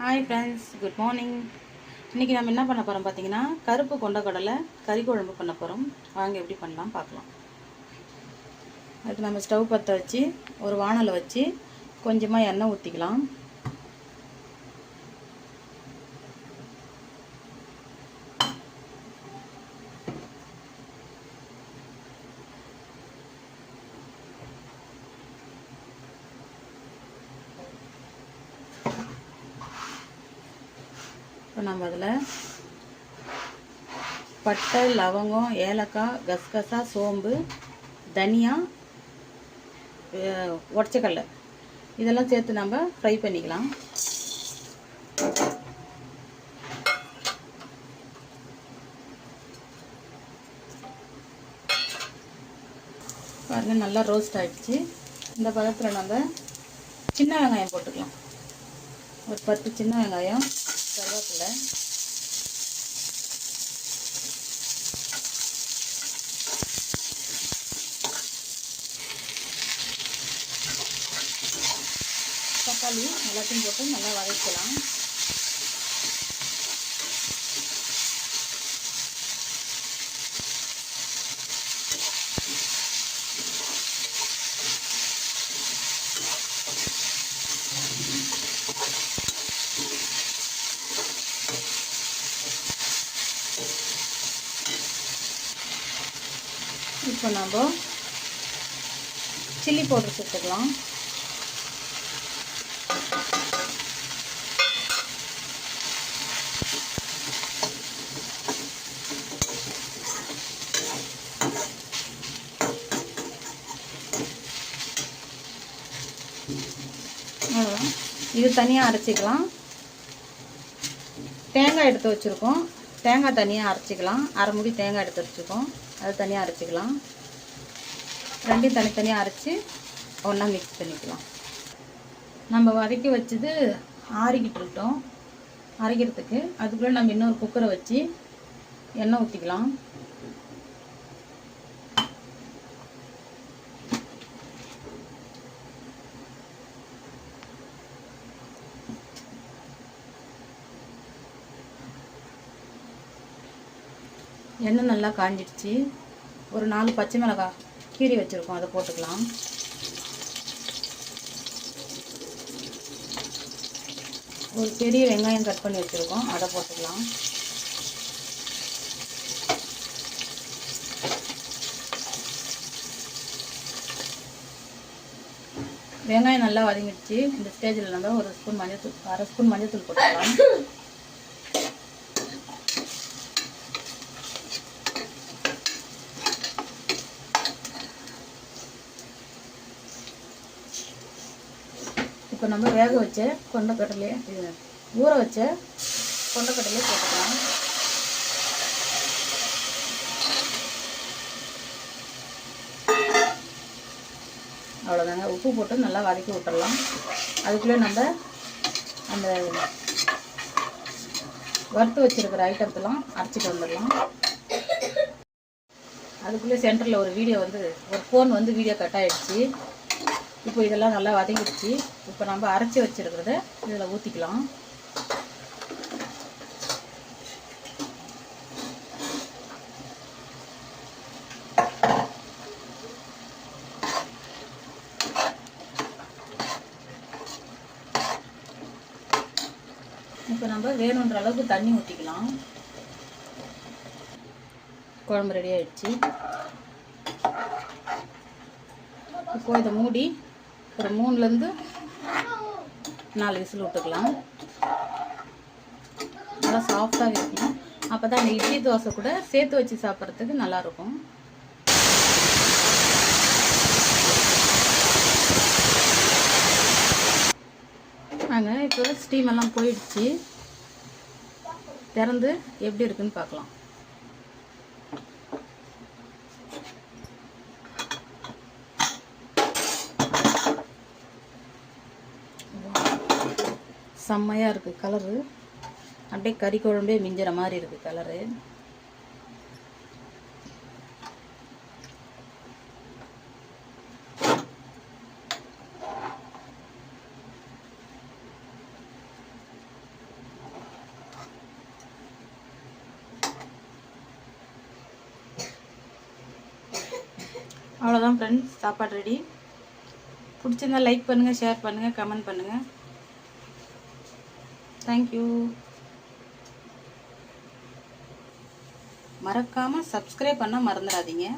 Hi friends good morning இன்றைக்கி நம்ம என்ன பண்ண போகிறோம் பார்த்தீங்கன்னா கருப்பு கொண்டக்கடலை கறி குழம்பு பண்ண போகிறோம் வாங்க எப்படி பண்ணலாம் பார்க்கலாம். அதுக்கு நம்ம ஸ்டவ் பற்ற வச்சு ஒரு வானலை வச்சு கொஞ்சமாக எண்ணெய் ஊற்றிக்கலாம் இப்போ நம்ம அதில் பட்டை லவங்கம் ஏலக்காய் கசகசா சோம்பு தனியா உடச்சக்கடலை இதெல்லாம் சேர்த்து நம்ம ஃப்ரை பண்ணிக்கலாம். பாருங்கள் நல்லா ரோஸ்ட் ஆகிடுச்சு இந்த பதத்தில் நம்ம சின்ன வெங்காயம் போட்டுக்கலாம். ஒரு பத்து சின்ன வெங்காயம். கருவேப்பிலை. தக்காளி எல்லாத்தையும் போட்டு நல்லா வதக்கலாம். இப்போ நம்ம சில்லி பவுடர் சேர்த்துக்கலாம். இது தனியாக அரைச்சிக்கலாம். தேங்காய் எடுத்து வச்சுருக்கோம். தேங்காய் தனியாக அரைச்சிக்கலாம். அரை முடி தேங்காய் எடுத்து வச்சுருக்கோம். அது தனியாக அரைச்சிக்கலாம். ரெண்டையும் தனித்தனியாக அரைச்சி ஒன்றா மிக்ஸ் பண்ணிக்கலாம். நம்ம வதக்கி வச்சது ஆறிக்கிட்டு இருக்கோம் அரைக்கிறதுக்கு. அதுக்குள்ளே நம்ம இன்னொரு குக்கரை வச்சு எண்ணெய் ஊற்றிக்கலாம் எண்ணெய் நல்லா காஞ்சிடுச்சு. ஒரு நாலு பச்சை மிளகாய் கீரி வச்சுருக்கோம். அதை போட்டுக்கலாம். ஒரு பெரிய வெங்காயம் கட் பண்ணி வச்சுருக்கோம். அதை போட்டுக்கலாம். வெங்காயம் நல்லா வதங்கிடுச்சு. இந்த ஸ்டேஜில் நம்ம ஒரு ஸ்பூன் மஞ்சள் அரை ஸ்பூன் மஞ்சள் தூள் போட்டுக்கலாம். இப்போ நம்ம வேக வச்ச கொண்டக்கடலையை ஊற வச்ச கொண்டக்கடலையை போட்டுக்கலாம். அவ்வளோதாங்க. உப்பு போட்டு நல்லா வதக்கி விட்டுடலாம். அதுக்குள்ளே நம்ம அந்த வறுத்து வச்சுருக்கிற ஐட்டத்தெல்லாம் அரைச்சிட்டு வந்துடலாம். அதுக்குள்ளே சென்டரில் ஒரு வீடியோ வந்து ஒரு ஃபோன் வந்து வீடியோ கட் ஆகிடுச்சி இப்போ இதெல்லாம் நல்லா வதங்கிடுச்சு. இப்போ நம்ம அரைச்சி வச்சிருக்கிறத இதில் ஊற்றிக்கலாம் இப்போ நம்ம வேணுன்ற அளவுக்கு தண்ணி ஊற்றிக்கலாம் குழம்பு ரெடி ஆயிடுச்சு. இப்போ இதை மூடி ஒரு மூணுலேருந்து நாலு விசில் விட்டுக்கலாம். நல்லா சாஃப்டாக இருக்கும் அப்போ தான் அந்த இட்லி தோசை கூட சேர்த்து வச்சு சாப்பிட்றதுக்கு நல்லாயிருக்கும். நாங்கள் இப்போ ஸ்டீம் எல்லாம் போயிடுச்சு. திறந்து எப்படி இருக்குன்னு பார்க்கலாம். செம்மையாக இருக்குது கலரு அப்படியே கறி குழம்பே மிஞ்சுற மாதிரி இருக்குது கலரு அவ்வளோதான் ஃப்ரெண்ட்ஸ் சாப்பாடு ரெடி பிடிச்சிருந்தா லைக் பண்ணுங்கள் ஷேர் பண்ணுங்கள் கமெண்ட் பண்ணுங்கள் தேங்க்யூ மறக்காமல் சப்ஸ்கிரைப் பண்ண மறந்துடாதீங்க.